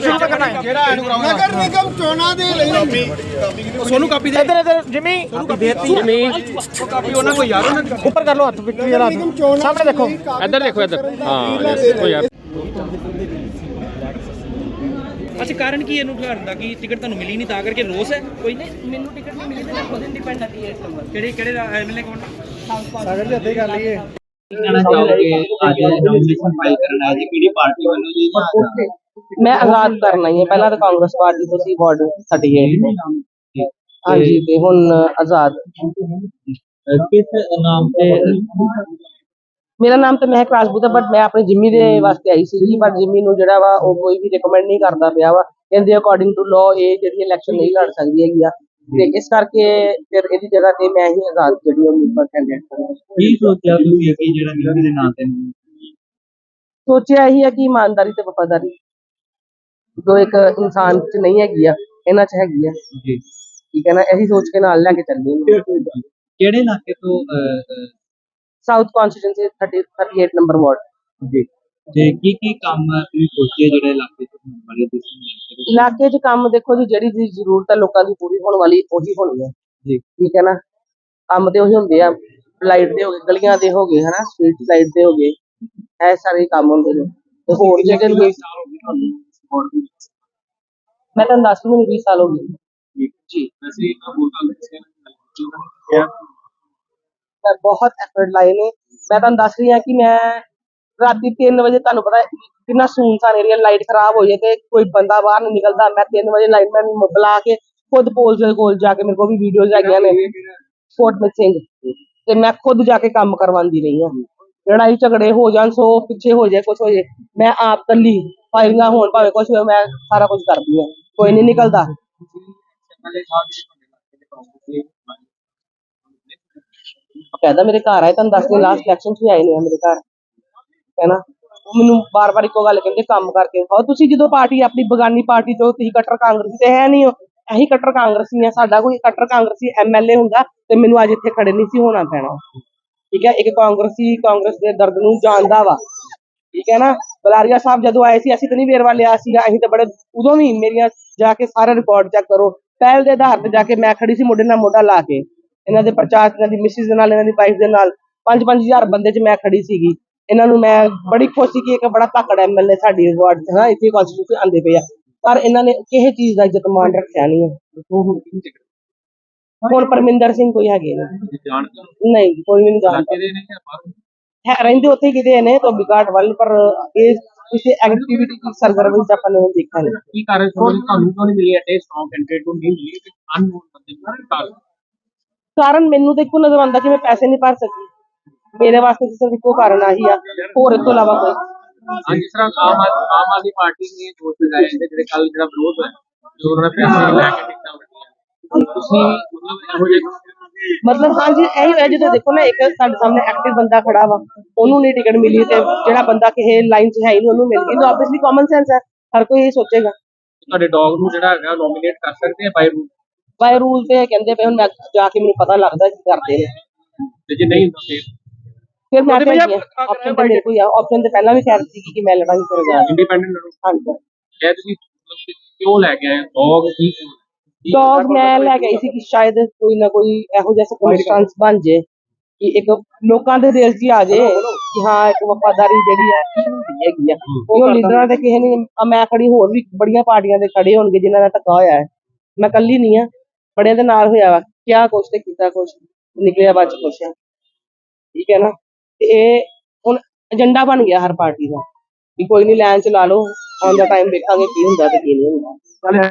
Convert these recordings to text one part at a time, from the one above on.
ਸ਼ੁਰੂ ਕਰਨਾ ਹੈ। ਨਗਰ ਨਿਗਮ ਚੋਣਾਂ ਦੇ ਲਈ। ਸੋਨੂੰ ਕਾਪੀ ਦੇ। ਇੱਧਰ ਇੱਧਰ ਜਿਮੀ। ਦੇਤੀ ਜਿਮੀ। ਕਾਪੀ ਉਹਨਾਂ ਕੋਈ ਯਾਰ ਉਹਨਾਂ ਉੱਪਰ ਕਰ ਲਓ ਹੱਥ ਵਿਕਰੀ ਵਾਲਾ ਨਿਗਮ ਚੋਣਾਂ ਸਾਹਮਣੇ ਦੇਖੋ। ਇੱਧਰ ਦੇਖੋ ਇੱਧਰ। ਹਾਂ ਦੇਖੋ ਯਾਰ। ਅੱਛਾ ਕਾਰਨ ਕੀ ਇਹਨੂੰ ਦਾ? ਕਿ ਟਿਕਟ ਤੁਹਾਨੂੰ ਮਿਲੀ ਨਹੀਂ? ਤਾਂ ਕਰਕੇ ਰੋਸ ਹੈ? ਕੋਈ ਨਹੀਂ। ਮੈਨੂੰ ਟਿਕਟ ਨਹੀਂ ਮਿਲੀ ਤੇ ਮੈਂ ਖੁਦ ਇੰਡੀਪੈਂਡੈਂਟ ਹੀ ਇਸ ਨੰਬਰ ਕਿਹੜੇ ਕਿਹੜੇ ਐਮਐਲਏ ਕੋਣ? ਸਾਗਰ ਜੀ ਅੱਧੇ ਕਰ ਲਈਏ ਕਹਿਣਾ ਚਾਹੋਗੇ? ਅੱਜ ਨੋਮੀਨੇਸ਼ਨ ਫਾਈਲ ਕਰਨ ਆਏ ਜੀ ਕਿਹੜੀ ਪਾਰਟੀ ਵੱਲੋਂ ਜੀ? ਮੈਂ ਆਜ਼ਾਦ ਕਰਨਾ ਹੀ ਹੈ ਪਹਿਲਾਂ ਤਾਂ ਕਾਂਗਰਸ ਪਾਰਟੀ ਤੋਂ ਸੀ ਵਾਰਡ 38 ਹਾਂਜੀ ਤੇ ਹੁਣ ਆਜ਼ਾਦ ਅਹ ਕਿਸ ਨਾਮ ਤੇ ਮੇਰਾ ਨਾਮ ਤਾਂ ਮਹਿਕ ਰਾਜਪੂਤ ਹੈ ਬਟ ਮੈਂ ਆਪਣੀ ਜਿੰਮੀ ਦੇ ਵਾਸਤੇ ਆਈ ਸੀ ਜੀ ਪਰ ਜਿੰਮੀ ਨੂੰ ਜਿਹੜਾ ਵਾ ਉਹ ਕੋਈ ਵੀ ਰეკਮੈਂਡ ਨਹੀਂ ਕਰਦਾ ਪਿਆ ਵਾ ਕਹਿੰਦੇ ਅਕੋਰਡਿੰਗ ਟੂ ਲਾਅ ਇਹ ਜਿਹੜੀ ਇਲੈਕਸ਼ਨ ਨਹੀਂ ਲੜ ਸਕਦੀ ਹੈਗੀ ਆ ਤੇ ਇਸ ਕਰਕੇ ਫਿਰ ਇਹਦੀ ਜਗ੍ਹਾ ਤੇ ਮੈਂ ਹੀ ਆਜ਼ਾਦ ਜਿਹੜੀ ਉਮੀਦਵਾਰ ਕੈਂਡੀਡੇਟ ਕਰਾਂ ਕੀ ਸੋਚਿਆ ਤੁਸੀਂ ਕਿ ਜਿਹੜਾ ਨਿੰਮ ਦੇ ਨਾਂ ਤੇ ਸੋਚਿਆ ਇਹੀ ਹੈ ਕਿ ਇਮਾਨਦਾਰੀ ਤੇ ਵਫਾਦਾਰੀ ਜੋ ਇੱਕ ਇਨਸਾਨ 'ਚ ਨਹੀਂ ਹੈਗੀ ਆ ਇਹਨਾਂ 'ਚ ਹੈਗੀ ਆ। ਜੀ। ਠੀਕ ਹੈ ਨਾ? ਇਹੀ ਸੋਚ ਕੇ ਨਾਲ ਲੈ ਕੇ ਚੱਲੀ ਕਿਹੜੇ ਇਲਾਕੇ ਤੋਂ ਸਾਊਥ ਕਨਸਟੀਟਿਊਂਸੀ 30 38 ਨੰਬਰ ਵਾਰਡ ਜੀ। ਤੇ ਕੀ ਕੀ ਕੰਮ ਤੁਸੀਂ ਸੋਚਿਆ ਜਿਹੜੇ ਇਲਾਕੇ ਤੋਂ ਹੋਣ ਵਾਲੇ ਤੁਸੀਂ ਇਲਾਕੇ 'ਚ ਕੰਮ ਦੇਖੋ ਜੀ ਜਿਹੜੀ ਚੀਜ਼ ਜ਼ਰੂਰਤ ਹੈ ਲੋਕਾਂ ਦੀ ਪੂਰੀ ਹੋਣ ਵਾਲੀ ਉਹੀ ਹੋਣੀ ਹੈ ਜੀ। ਠੀਕ ਹੈ ਨਾ? ਕੰਮ ਤੇ ਉਹੀ ਹੁੰਦੇ ਆ। ਲਾਈਟ ਦੇ ਹੋ ਗਏ ਗਲੀਆਂ ਦੇ ਹੋ ਗਏ ਹਨਾ? ਸਟਰੀਟ ਲਾਈਟ ਦੇ ਹੋ ਗਏ। ਇਹ ਸਾਰੇ ਕੰਮ ਹੁੰਦੇ ਨੇ। ਤੇ ਹੋਰ ਜਿਹੜੇ ਵੀ ਮੈਂ ਤੁਹਾਨੂੰ ਦੱਸ ਮੈਨੂੰ 20 ਸਾਲ ਹੋ ਗਏ। ਜੀ। ਮੈਂ ਬਹੁਤ ਐਫਰਟ ਲਾਏ ਨੇ। ਮੈਂ ਤੁਹਾਨੂੰ ਦੱਸ ਰਹੀ ਹਾਂ ਕਿ ਮੈਂ ਰਾਤੀ 3 ਵਜੇ ਤੁਹਾਨੂੰ ਪਤਾ ਕਿੰਨਾ ਸੁਨਸਾਨ ਏਰੀਆ ਲਾਈਟ ਖਰਾਬ ਹੋ ਜਾਏ ਤੇ ਕੋਈ ਬੰਦਾ ਬਾਹਰ ਨਹੀਂ ਨਿਕਲਦਾ। ਮੈਂ 3 ਵਜੇ ਲਾਈਟਮੈਨ ਨੂੰ ਬੁਲਾ ਕੇ ਖੁਦ ਪੋਲ ਦੇ ਕੋਲ ਜਾ ਕੇ ਮੇਰੇ ਕੋਲ ਵੀ ਵੀਡੀਓਜ਼ ਹੈਗੀਆਂ ਨੇ। ਫੋਰਟ ਸਿੰਘ ਤੇ ਮੈਂ ਖੁਦ ਜਾ ਕੇ ਕੰਮ ਕਰਵਾਉਂਦੀ ਰਹੀ ਹਾਂ। ਲੜਾਈ ਝਗੜੇ ਹੋ ਜਾਣ ਸੋ ਪਿੱਛੇ ਹੋ ਜਾਏ ਕੁਝ ਹੋ ਜਾਏ। ਮੈਂ ਆਪ ਕੱਲੀ ਫਾਇਰਿੰਗਾਂ ਹੋਣ ਭਾਵੇਂ ਕੁਝ ਹੋਏ ਮੈਂ ਸਾਰਾ ਕੁਝ ਕਰਦੀ ਹਾਂ। ਕੋਈ ਨਹੀਂ ਨਿਕਲਦਾ। ਕਹਿੰਦਾ ਮੇਰੇ ਘਰ ਆਏ, ਤੁਹਾਨੂੰ ਦੱਸ ਦਿਨ ਲਾਸਟ ਇਲੈਕਸ਼ਨ 'ਚ ਵੀ ਆਏ ਨੇ ਮੇਰੇ ਘਰ। ਹੈ ਉਹ ਮੈਨੂੰ ਬਾਰ-ਬਾਰ ਇੱਕੋ ਗੱਲ ਕਹਿੰਦੇ, ਕੰਮ ਕਰਕੇ ਖਾਓ ਤੁਸੀਂ ਜਦੋਂ ਪਾਰਟੀ, ਆਪਣੀ ਬਗਾਨੀ ਪਾਰਟੀ ਤੋਂ ਤੁਸੀਂ ਕੱਟਰ ਕਾਂਗਰਸੀ ਤੇ ਹੈ ਨਹੀਂ ਹੋ ਇਹੀ ਕੱਟਰ ਕਾਂਗਰਸੀ ਆ ਸਾਡਾ ਕੋਈ ਕੱਟਰ ਕਾਂਗਰਸੀ ਐਮਐਲਏ ਹੁੰਦਾ ਤੇ ਮੈਨੂੰ ਅੱਜ ਇੱਥੇ ਖੜੇ ਨਹੀਂ ਸੀ ਹੋਣਾ ਪੈਣਾ। ਠੀਕ ਹੈ, ਇੱਕ ਕਾਂਗਰਸੀ, ਕਾਂਗਰਸ ਦੇ ਦਰਦ ਨੂੰ ਜਾਣਦਾ ਵਾ। ਠੀਕ ਹੈ ਨਾ? ਬਲਾਰੀਆ ਸਾਹਿਬ ਜਦੋਂ ਆਏ ਸੀ ਅਸੀਂ ਤਾਂ ਨਹੀਂ ਵੇਰਵਾ ਲਿਆ ਸੀਗਾ। ਅਸੀਂ ਤਾਂ ਬੜੇ ਉਦੋਂ ਵੀ ਮੇਰੀਆਂ ਜਾ ਕੇ ਸਾਰੇ ਰਿਕਾਰਡ ਚੈੱਕ ਕਰੋ। ਪਹਿਲ ਦੇ ਆਧਾਰ ਤੇ ਜਾ ਕੇ ਮੈਂ ਖੜੀ ਸੀ ਮੋਢੇ ਨਾਲ ਮੋਢਾ ਲਾ ਕੇ। ਇਹਨਾਂ ਦੇ ਪ੍ਰਚਾਰ ਇਹਨਾਂ ਦੀ ਮਿਸਿਸ ਦੇ ਨਾਲ ਇਹਨਾਂ ਦੀ ਵਾਈਫ ਦੇ ਨਾਲ। 5-5000 ਬੰਦੇ 'ਚ ਮੈਂ ਖੜੀ ਸੀਗੀ। ਇਹਨਾਂ ਨੂੰ ਮੈਂ ਬੜੀ ਖੁਸ਼ ਕਿ ਇੱਕ ਬੜਾ ਧੱਕੜ ਐਮਐਲਏ ਸਾਡੀ ਵਾਰਡ 'ਚ ਨਾ ਇੱਥੇ ਕਨਸਟੀਟਿਊਸ਼ਨ ਆਂਦੇ ਪਏ ਆ। ਪਰ ਇਹਨਾਂ ਨੇ ਕਿਸੇ ਚੀਜ਼ ਦਾ ਇੱਜ਼ਤ ਮਾਨ ਰੱਖਿਆ ਨਹੀਂ ਹੈ। ਹੁਣ ਪਰਮਿੰਦਰ ਸਿੰਘ ਕੋਈ ਹੈਗੇ ਨੇ। ਨਹੀਂ ਕੋਈ ਵੀ ਨਹੀਂ ਜਾਣਦਾ। ਹੈ ਰਹਿੰਦੇ ਉੱਥੇ ਕਿਤੇ ਨੇ ਤੋਂ ਬਿਕਾਟ ਵੱਲ ਪਰ ਇਹ ਕਿਸੇ ਐਕਟੀਵਿਟੀ ਦੀ ਸਰਗਰਮੀ ਆਪਾਂ ਨੇ ਨਹੀਂ ਕੀ ਕਾਰਨ ਸਮਝ ਤੁਹਾਨੂੰ ਕਿਉਂ ਨਹੀਂ ਮਿਲੀ ਐਟੇ ਸਟਰੋਂਗ ਕੈਂਡੀਡੇਟ ਨੂੰ ਨਹੀਂ ਮਿਲੀ ਅਨਨੋਨ ਬੰਦੇ ਨੂੰ ਕਾਰਨ। ਕਾਰਨ ਮੈਨੂੰ ਤਾਂ ਇੱਕੋ ਨਜ਼ਰ ਆਉਂਦਾ ਕਿ ਮੈਂ ਪੈਸੇ ਨਹੀਂ ਭਰ ਸਕੀ। ਮੇਰੇ ਵਾਸਤੇ ਤਾਂ ਸਿਰਫ ਇੱਕੋ ਕਾਰਨ ਆਹੀ ਆ। ਹੋਰ ਇਸ ਤੋਂ ਇਲਾਵਾ ਕੋਈ? ਹਾਂ ਜਿਸ ਤਰ੍ਹਾਂ ਆਮ ਆਮ ਆਦਮੀ ਪਾਰਟੀ ਨੇ ਦੋਸ਼ ਲਗਾਏ ਨੇ ਜਿਹੜੇ ਕੱਲ ਜਿਹੜਾ ਵਿਰੋਧ ਹੋਇਆ ਜੋ ਉਹਨਾਂ ਨੇ ਪੈਸੇ ਲੈ ਕੇ ਟਿਕਟਾਂ ਵੰਡੀਆਂ ਤੁਸੀਂ ਮਤਲਬ ਇਹੋ ਜਿਹੇ ਮਤਲਬ ਹਾਂਜੀ ਇਹੀ ਹੋਇਆ ਜਦੋਂ ਦੇਖੋ ਨਾ ਇੱਕ ਸਾਡੇ ਸਾਹਮਣੇ ਐਕਟਿਵ ਬੰਦਾ ਖੜਾ ਵਾ ਉਹਨੂੰ ਨਹੀਂ ਟਿਕਟ ਮਿਲੀ ਤੇ ਜਿਹੜਾ ਬੰਦਾ ਕਿਸੇ ਲਾਈਨ 'ਚ ਹੈ ਹੀ ਨਹੀਂ ਉਹਨੂੰ ਮਿਲ ਗਈ। ਤਾਂ ਆਬਵੀਅਸਲੀ ਕਾਮਨ ਸੈਂਸ ਹੈ ਹਰ ਕੋਈ ਇਹ ਸੋਚੇਗਾ। ਤੁਹਾਡੇ ਡੌਗ ਨੂੰ ਜਿਹੜਾ ਹੈਗਾ ਨੋਮੀਨੇਟ ਕਰ ਸਕਦੇ ਆ ਬਾਈ ਰੂਲ ਬਾਈ ਰੂਲ ਤੇ ਕਹਿੰਦੇ ਪਏ ਹੁਣ ਮੈਂ ਜਾ ਕੇ ਮੈਨੂੰ ਪਤਾ ਲੱਗਦਾ ਕੀ ਕਰਦੇ ਨੇ। ਤੇ ਜੇ ਨਹੀਂ ਹੁੰਦਾ ਫਿਰ? ਫਿਰ ਮੈਂ ਤੇ ਆਪਸ਼ਨ ਤੇ ਮੇਰੇ ਕੋਈ ਆ ਆਪਸ਼ਨ ਤੇ ਪਹਿਲਾਂ ਵੀ ਕਹਿ ਰਹੀ ਸੀ ਕਿ ਮੈਂ ਲੜਾਂਗੀ ਫਿਰ ਜਾ ਇੰਡੀਪੈਂਡੈਂਟ ਲੜੋ। ਹਾਂਜੀ। ਇਹ ਤੁਸੀਂ ਕਿਉਂ ਲੈ ਕੇ ਆਏ ਡੌਗ ਕੀ ਕੀ- ਡੌਗ ਮੈਂ ਲੈ ਗਈ ਸੀ ਕਿ ਸ਼ਾਇਦ ਕੋਈ ਨਾ ਕੋਈ ਇਹੋ ਜਿਹਾ ਸਰਕਮਸਟੈਂਸ ਬਣ ਜੇ ਕਿ ਇੱਕ ਲੋਕਾਂ ਦੇ ਦਿਲ 'ਚ ਹੀ ਆ ਜੇ ਕਿ ਹਾਂ ਇੱਕ ਵਫਾਦਾਰੀ ਜਿਹੜੀ ਆ ਹੁੰਦੀ ਹੈਗੀ ਆ। ਉਹ ਲੀਡਰਾਂ ਦੇ ਕਿਸੇ ਨੇ ਆ ਮੈਂ ਖੜੀ ਹੋਰ ਵੀ ਬੜੀਆਂ ਪਾਰਟੀਆਂ ਦੇ ਖੜੇ ਹੋਣਗੇ ਜਿਨ੍ਹਾਂ ਦਾ ਧੱਕਾ ਹੋਇਆ ਹੈ। ਮੈਂ ਇਕੱਲੀ ਨਹੀਂ ਆ ਬੜਿਆਂ ਦੇ ਨਾਲ ਹੋਇਆ ਵਾ। ਕਿਆ ਕੁਛ ਤੇ ਕੀਤਾ ਕੁਛ ਨਿਕਲਿਆ ਬਾਅਦ ਚ ਕੁਛ। ਠੀਕ ਹੈ ਨਾ? ਤੇ ਇਹ ਹੁਣ ਏਜੰਡਾ ਬਣ ਗਿਆ ਹਰ ਪਾਰਟੀ ਦਾ। ਕੋਈ ਨਹੀਂ ਲਾਈਨ ਚ ਲਾ ਲਓ ਆਨ ਦਾ ਟਾਈਮ ਦੇਖਾਂਗੇ ਕੀ ਹੁੰਦਾ ਤੇ ਕੀ ਨਹੀਂ ਹੁੰਦਾ।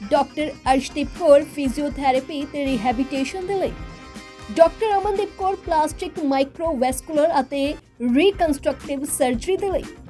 ਡਾਕਟਰ ਅਰਸ਼ਦੀਪ ਕੌਰ ਫਿਜ਼ੀਓਥੈਰੇਪੀ ਤੇ ਰਿਹੈਬਿਲਿਟੇਸ਼ਨ ਦੇ ਲਈ। Doctor Amandeep Kaur plastic microvascular ਅਤੇ ਰੀਕਨਸਟਰਕਟਿਵ ਸਰਜਰੀ ਦੇ ਲਈ।